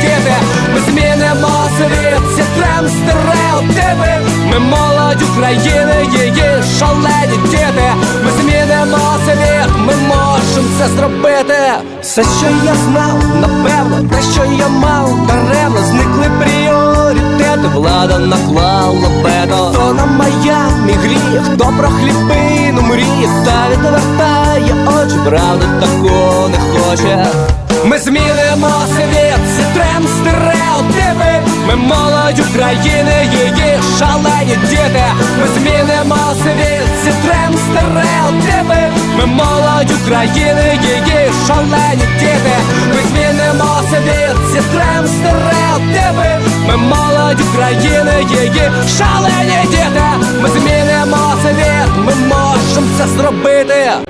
діти Ми змінимо світ, зітрем стереотипи. Ми молодь України, її шалені діти. Ми змінимо світ, ми можемо це зробити. Все, що я знав, напевно, те, що я мав, даремно зникли пріоритети, влада наклала бето То на Майамі гріх, хто про хлібину мріє, та відвертає очі, правда такого не хоче. Ми змінимо світ, зітрем стереотипи Ми молодь України, її шалені діти. Ми змінимо світ, зітрем стереотипи Ми молодь України, її шалені діти. Ми змінимо світ, зітрем стереотипи Ми молодь України, її шалені діти. Ми змінимо світ, ми можемо це зробити